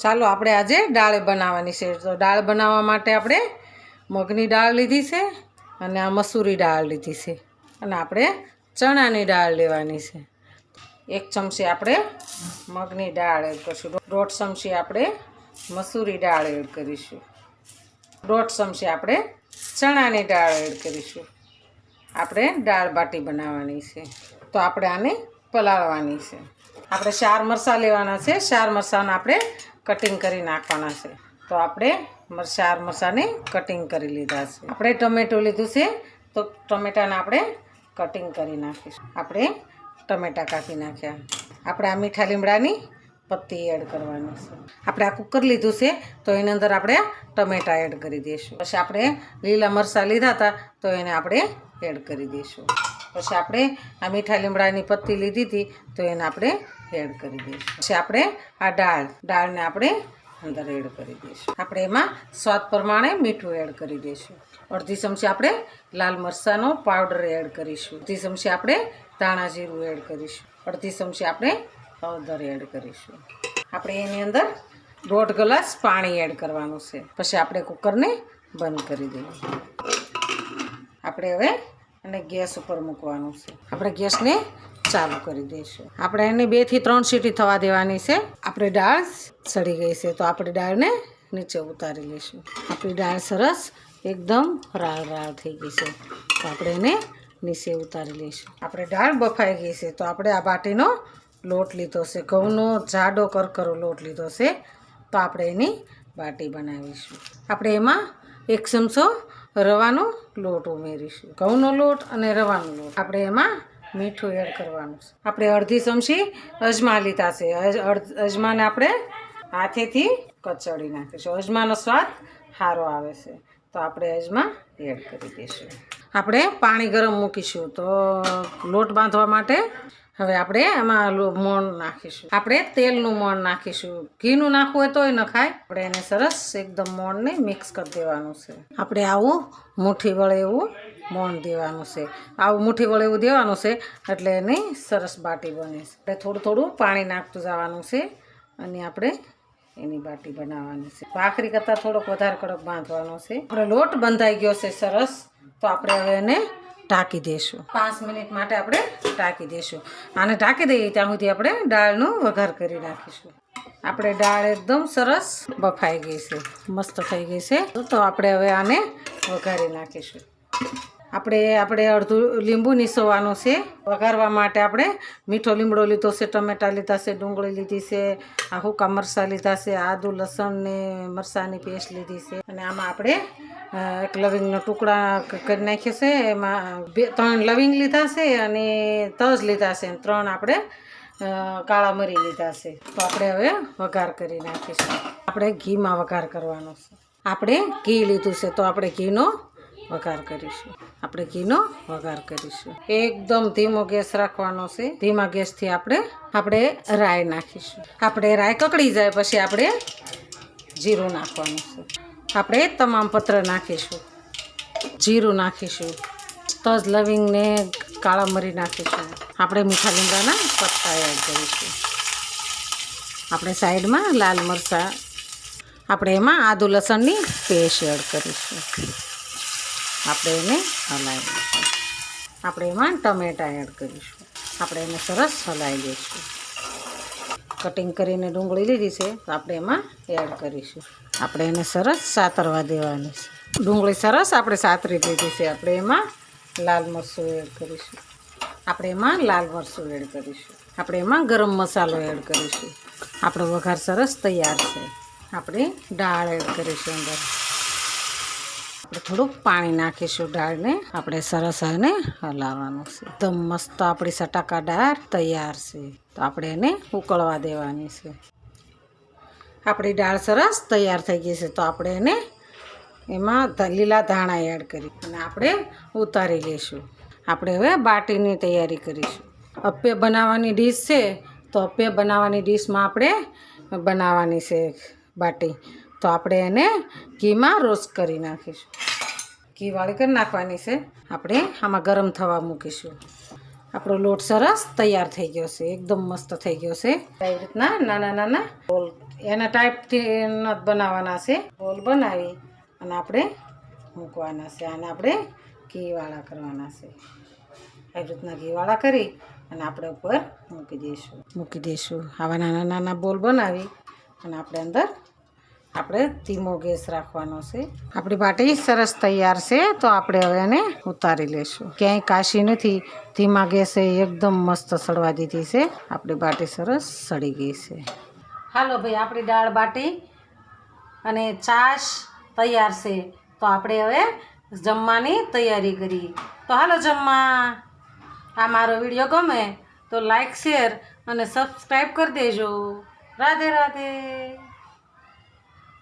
ચાલો આપણે આજે દાળ બનાવવાની છે. તો દાળ બનાવવા માટે આપણે મગની દાળ લીધી છે અને આ મસૂરી દાળ લીધી છે. અને આપણે ચણાની દાળ લેવાની છે. એક ચમચી આપણે મગની દાળ એડ કરીશું. દોઢ ચમચી આપણે મસૂરી દાળ એડ કરીશું. દોઢ ચમચી આપણે ચણાની દાળ એડ કરીશું. આપણે દાળ બાટી બનાવવાની છે. તો આપણે આને પલાળવાની છે. આપણે ચાર મરચાં લેવાના છે. ચાર મરચાંને આપણે કટિંગ કરી નાખવાના છે. તો આપણે મર- ચાર મરચાંને કટિંગ કરી લીધા છે. આપણે ટમેટું લીધું છે, તો ટમેટાને આપણે કટિંગ કરી નાખીશું. આપણે ટમેટા કાપી નાખ્યા. આપણે આ મીઠા લીમડાની પત્તી એડ કરવાની છે. આપણે આ કુકર લીધું છે, તો એની અંદર આપણે ટમેટા એડ કરી દઈશું. પછી આપણે લીલા મરચાં લીધા હતા, તો એને આપણે એડ કરી દઈશું. પછી આપણે આ મીઠા લીમડાની પત્તી લીધી હતી, તો એને આપણે એડ કરી દઈશું. પછી આપણે આ દાળ, દાળને આપણે અંદર એડ કરી દઈશું. આપણે એમાં સ્વાદ પ્રમાણે મીઠું એડ કરી દઈશું. અડધી ચમચી આપણે લાલ મરચાંનો પાવડર એડ કરીશું. અડધી ચમચી આપણે ધાણા જીરું એડ કરીશું. અડધી ચમચી આપણે હળદર એડ કરીશું. આપણે એની અંદર દોઢ ગ્લાસ પાણી એડ કરવાનું છે. પછી આપણે કુકરને બંધ કરી દઈએ આપણે હવે અને ગેસ ઉપર મૂકવાનું છે. આપણે ગેસને ચાલુ કરી દઈશું. આપણે એને બેથી ત્રણ સીટી થવા દેવાની છે. આપણે દાળ સડી ગઈ છે, તો આપણે દાળને નીચે ઉતારી લઈશું. આપણી દાળ સરસ એકદમ રાળ રાળ થઈ ગઈ છે, તો આપણે એને નીચે ઉતારી લઈશું. આપણે દાળ બફાઈ ગઈ છે, તો આપણે આ બાટીનો લોટ લીધો છે. ઘઉંનો જાડો કરકરો લોટ લીધો છે, તો આપણે એની બાટી બનાવીશું. આપણે એમાં એક ચમચો રવાનો લોટ ઉમેરીશું. ઘઉંનો લોટ અને રવાનો લોટ. આપણે એમાં મીઠું એડ કરવાનું છે. આપણે અડધી ચમચી અજમા લીધા છે. અજમાને આપણે હાથેથી કચડી નાખીશું. અજમાનો સ્વાદ સારો આવે છે. તો આપણે અજમા એડ કરી દઈશું. આપણે પાણી ગરમ મૂકીશું. તો લોટ બાંધવા માટે હવે આપણે એમાં મોણ નાખીશું. આપણે તેલનું મોણ નાખીશું. ઘીનું નાખવું હોય તોય ન ખાય. આપણે એને સરસ એકદમ મોણને મિક્સ કરી દેવાનું છે. આપણે આવું મુઠ્ઠી વળે એવું મોણ દેવાનું છે. આવું મુઠ્ઠી વળે એવું દેવાનું છે એટલે એની સરસ બાટી બને છે. આપણે થોડું થોડું પાણી નાખતું જવાનું છે અને આપણે એની બાટી બનાવવાની છે. ભાખરી કરતાં થોડોક વધારે કડક બાંધવાનો છે. આપણે લોટ બંધાઈ ગયો છે સરસ. તો આપણે હવે એને ઢાંકી દઈશું પાંચ મિનિટ માટે આપણે ઢાંકી દઈશું આને ઢાંકી દઈએ, ત્યાં સુધી આપણે દાળનું વઘાર કરી નાખીશું. આપણે દાળ એકદમ સરસ બફાઈ ગઈ છે. મસ્ત થઈ ગઈ છે. તો આપણે હવે આને વઘારી નાખીશું. આપણે આપણે અડધું લીંબુ નીસવાનું છે. વઘારવા માટે આપણે મીઠો લીમડો લીધો છે, ટમેટા લીધા છે, ડુંગળી લીધી છે, આ હુકા મરચાં લીધા છે, આદુ, લસણ ને મરચાંની પેસ્ટ લીધી છે. અને આમાં આપણે એક લવિંગનો ટુકડા કરી નાખ્યો છે. એમાં બે, ત્રણ લવિંગ લીધા છે અને તજ લીધા છે. ત્રણ આપણે કાળા મરી લીધા છે. તો આપણે હવે વઘાર કરી નાખીશું. આપણે ઘીમાં વઘાર કરવાનો છે. આપણે ઘી લીધું છે. તો આપણે ઘીનો વઘાર કરીશું. આપણે ઘીનો વઘાર કરીશું. એકદમ ધીમો ગેસ રાખવાનો છે. ધીમા ગેસથી આપણે આપણે રાઈ નાખીશું. આપણે રાઈ કકડી જાય પછી આપણે જીરું નાખવાનું છે. આપણે તમામ પત્ર નાખીશું. જીરું નાખીશું. તજ લવિંગને કાળા મરી નાખીશું. આપણે મીઠા લીમડાના પત્તા એડ કરીશું. આપણે સાઈડમાં લાલ મરચાં. આપણે એમાં આદુ લસણની પેસ્ટ એડ કરીશું. આપણે એને હલાવી દઈશું. આપણે એમાં ટમેટાં એડ કરીશું. આપણે એને સરસ હલાવી દઈશું. કટિંગ કરીને ડુંગળી લીધી છે, તો આપણે એમાં એડ કરીશું. આપણે એને સરસ સાતરવા દેવાની છે. ડુંગળી સરસ આપણે સાતરી દીધી છે. આપણે એમાં લાલ મરચું એડ કરીશું. આપણે એમાં લાલ મરચું એડ કરીશું. આપણે એમાં ગરમ મસાલો એડ કરીશું. આપણો વઘાર સરસ તૈયાર છે. આપણે દાળ એડ કરીશું અંદર. આપણે થોડુંક પાણી નાખીશું દાળને આપણે સરસ એને હલાવવાનું છે. એકદમ મસ્ત આપણી સટાકા દાળ તૈયાર છે. તો આપણે એને ઉકળવા દેવાની છે. આપણી દાળ સરસ તૈયાર થઈ ગઈ છે. તો આપણે એને એમાં લીલા ધાણા એડ કરી અને આપણે ઉતારી લઈશું. આપણે હવે બાટીની તૈયારી કરીશું. અપ્પે બનાવવાની ડીશ છે. તો અપ્પે બનાવવાની ડીશમાં આપણે બનાવવાની છે બાટી. તો આપણે એને ઘીમાં રોસ્ટ કરી નાખીશું. ઘી વાળી કરી નાખવાની છે. આપણે આમાં ગરમ થવા મૂકીશું. આપણો લોટ સરસ તૈયાર થઈ ગયો છે. એકદમ મસ્ત થઈ ગયો છે. આવી રીતના નાના નાના બોલ એના ટાઈપથી નથી બનાવવાના છે. બોલ બનાવી અને આપણે મૂકવાના છે. અને આપણે ઘીવાળા કરવાના છે. આવી રીતના ઘીવાળા કરી અને આપણે ઉપર મૂકી દઈશું. મૂકી દઈશું. આવા નાના નાના બોલ બનાવી અને આપણે અંદર આપણે ધીમો ગેસ રાખવાનો છે. આપણી બાટી સરસ તૈયાર છે, તો આપણે હવે એને ઉતારી લેશું. ક્યાંય કાશી નથી, ધીમા ગેસે એકદમ મસ્ત સળવા દીધી છે. આપણી બાટી સરસ સળી ગઈ છે. હાલો ભાઈ, આપણી દાળ બાટી અને છાશ તૈયાર છે. તો આપણે હવે જમવાની તૈયારી કરી. તો હાલો જમવા. આ મારો વીડિયો ગમે તો લાઈક, શેર અને સબસ્ક્રાઈબ કરી દેજો. રાધે રાધે.